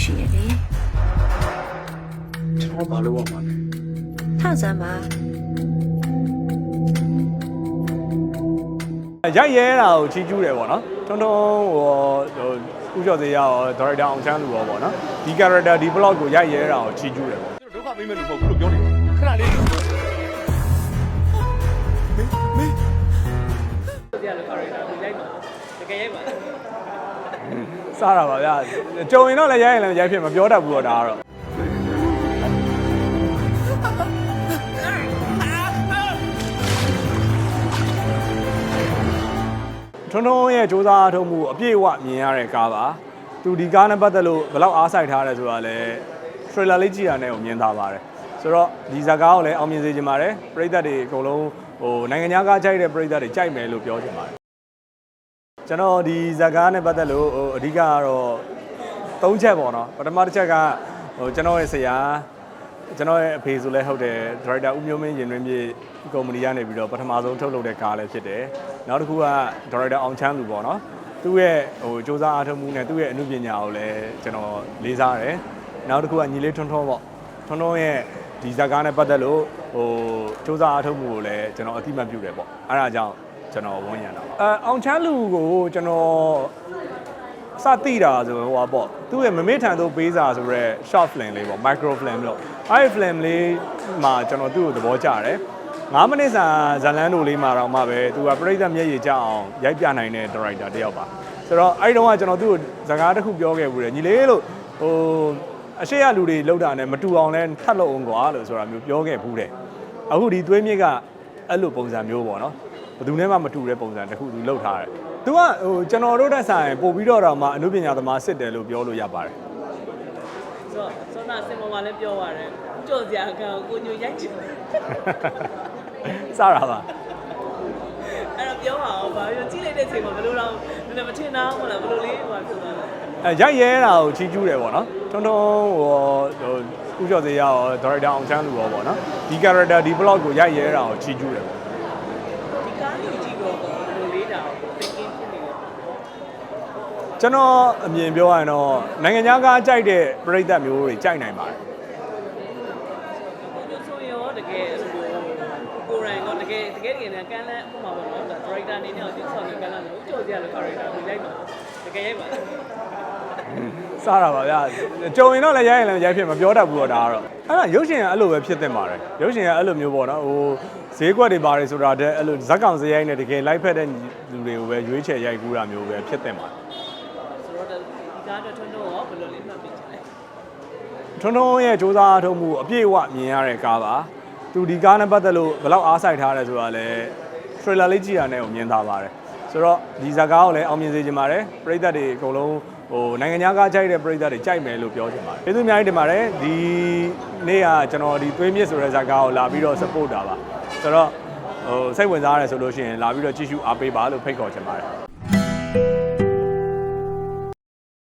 ရှိရလေကျွန်တော်ဘာလို့ရမှာလဲထောက်စမ်းပါရိုက်ရဲတာကိုချီးကျူးတယ်ပေါ့နော်ထုံထုံဟိုဟိုဥကျော်စေရရောဒါရိုက်တာအောင်ချမ်းလူရောပေါ့နော်ဒီ character ဒီ blog ကိုရိုက်ရဲတာကိုချီးကျူးတယ်ပေါ့ဒုက္ခပေးမဲ့လူမဟုတ်ဘူးလို့ပြောနေခဏလေး စားတာပါဗျာကြုံရင်တော့လည်းရိုက်ရင်လည်းရိုက်ဖြစ်မပြောတတ်ဘူးတော့ဒါကတော့ထုံထုံရဲ့စ조사အားထုတ်မှုအပြည့်အဝမြင်ရတဲ့ကားပါသူဒီကားနဲ့ပတ်သက်လို့ဘယ်လောက်အားစိုက်ထားတယ်ဆိုတာလည်း trailer လေးကြည့်ရတဲ့ကိုမြင်သာပါတယ်ဆိုတော့ဒီဇာကားကိုလည်းအောင်မြင်စေချင်ပါတယ်ပရိသတ်တွေအကုန်လုံးဟိုနိုင်ငံခြားကားကြိုက်တဲ့ပရိသတ်တွေကြိုက်မယ်လို့ပြောချင်ပါတယ် ကျွန်တော်ဒီဇာကားနဲ့ပတ်သက်လို့ဟိုအဓိကကတော့၃ချက်ပေါ့နော်ပထမတစ်ချက်ကဟိုကျွန်တော်ရဲ့ဆရာကျွန်တော်ရဲ့အဖေဆိုလဲဟုတ်တယ်ဒါရိုက်တာဦးမျိုးမင်းရင်တွင်မြေကုမ္ပဏီကနေပြီးတော့ပထမဆုံးထုတ်လုပ်တဲ့ကားလည်းဖြစ်တယ်နောက်တစ်ခုကဒါရိုက်တာအောင်ချမ်းလူပေါ့နော်သူ့ရဲ့ဟိုစ조사အားထုတ်မှုနဲ့သူ့ရဲ့အမှုပညာကိုလည်းကျွန်တော်လေးစားတယ်နောက်တစ်ခုကညီလေးထွန်းထွန်းပေါ့ထွန်းထွန်းရဲ့ဒီဇာကားနဲ့ပတ်သက်လို့ဟိုစ조사အားထုတ်မှုကိုလည်းကျွန်တော်အတိအမှတ်ပြုတယ်ပေါ့အဲဒါကြောင့် ကျွန်တော်ဝန်ရံတာပါအဲအောင်ချမ်းလူကိုကျွန်တော်စတိတာဆိုဟိုပါပေါ့သူ့ရဲ့မမေ့ထန်သို့ပေးစာဆိုတော့ short film လေးပေါ့ micro film လို့အဲ့ဒီ film လေးမှာကျွန်တော်သူ့ကိုသဘောကျတယ်9မိနစ်စာဇလန်းတို့လေးမှာတော့မှပဲသူကပြိဿမျက်ရည်ကျအောင်ရိုက်ပြနိုင်တဲ့ director တစ်ယောက်ပါဆိုတော့အဲ့ဒီတော့ကကျွန်တော်သူ့ကိုဇာကားတစ်ခုပြောခဲ့ဘူးတယ်ညီလေးလို့ဟိုအရှိရလူတွေလောက်တာနဲ့မတူအောင်လဲထပ်လို့အောင်ကွာလို့ဆိုတာမျိုးပြောခဲ့ဘူးတယ်အခုဒီသွေးမြစ်ကအဲ့လိုပုံစံမျိုးပေါ့နော် ဘယ်သူနဲ့မှမတူတဲ့ပုံစံတစ်ခုသူလောက်ထားတယ်သူကဟိုကျွန်တော်တို့တက်ဆိုင်ပို့ပြီးတော့တော့မှအမှုပညာသမားစစ်တယ်လို့ပြောလို့ရပါတယ်ဆိုတော့ဆောနာစင်ပေါ်မှာလည်းပြောပါတယ်ဦးကျော်စရာကကိုညိုရိုက်ချင်တယ်စတာပါအဲ့တော့ပြောပါအောင်ဗာပြောကြည့်လိုက်တဲ့အချိန်မှာဘယ်လိုတော့နည်းနည်းမထင်တာဟုတ်လားဘယ်လိုလေးဟိုဆိုတော့အဲရိုက်ရဲတာကိုချီးကျူးတယ်ပေါ့နော်ထုံထုံဟိုဟိုဥကျော်စေရရောဒါရိုက်တာအောင်ချမ်းလူရောပေါ့နော်ဒီ character ဒီ blog ကိုရိုက်ရဲတာကိုချီးကျူးတယ်ပေါ့ ဒီကားလေးကြည့်တော့ဘယ်လိုလေးတာကို thinking ဖြစ်နေလဲ ကျွန်တော်အမြင်ပြောရရင်တော့နိုင်ငံခြားကားကြိုက်တဲ့ပြည်သက်မျိုးတွေကြိုက်နိုင်ပါတယ်ကိုညိုဆိုရောတကယ်ဟိုကိုရိုင်းကတကယ်တကယ်တကယ်နဲ့ကန်းလန်းဥပမာပေါ့နော်ဒါ director အနေနဲ့ကိုဆောင်းကန်းလန်းလို့ဦးကျော်စရာလို character ကိုရိုက်ပါတကယ်ရိုက်ပါစတာပါဗျာကြုံရင်တော့လည်းရိုက်ရင်လည်းရိုက်ဖြစ်မပြောတတ်ဘူးတော့ဒါကတော့အဲ့ဒါရုပ်ရှင်ကအဲ့လိုပဲဖြစ်သင့်ပါတယ်ရုပ်ရှင်ကအဲ့လိုမျိုးပေါ့နော်ဟိုဈေးကွက်တွေပါတယ်ဆိုတာတည်းအဲ့လိုဇက်ကောင်စရိုက်နဲ့တကယ်လိုက်ဖက်တဲ့လူတွေကိုပဲရွေးချယ်ရိုက်ကူးတာမျိုးပဲဖြစ်သင့်ပါတယ် ဆိုတော့ဒီကားတော့ထွန်းတော့ရောဘယ်လိုလေးမှတ်ပြီးချင်လဲထွန်းထွန်းရဲ့စ조사အားထုတ်မှုအပြည့်အဝမြင်ရတဲ့ကားပါသူဒီကားနဲ့ပတ်သက်လို့ဘယ်လောက်အားစိုက်ထားတယ်ဆိုတာလည်း trailer လေးကြည့်ရတဲ့ကိုမြင်သာပါတယ်ဆိုတော့ဒီဇာကားကိုလည်းအောင်မြင်စေချင်ပါတယ်ပရိသတ်တွေအကုန်လုံးဟိုနိုင်ငံခြားကားကြိုက်တဲ့ပရိသတ်တွေကြိုက်မယ်လို့ပြောချင်ပါတယ်ကျေးဇူးအများကြီးတင်ပါတယ်ဒီနေ့ကကျွန်တော်ဒီသွေးမြစ်ဆိုတဲ့ဇာကားကိုလာပြီးတော့ support တာပါဆိုတော့ဟိုစိတ်ဝင်စားရတယ်ဆိုလို့ရှိရင်လာပြီးတော့ကြည့်ရှုအားပေးပါလို့ဖိတ်ခေါ်ချင်ပါတယ်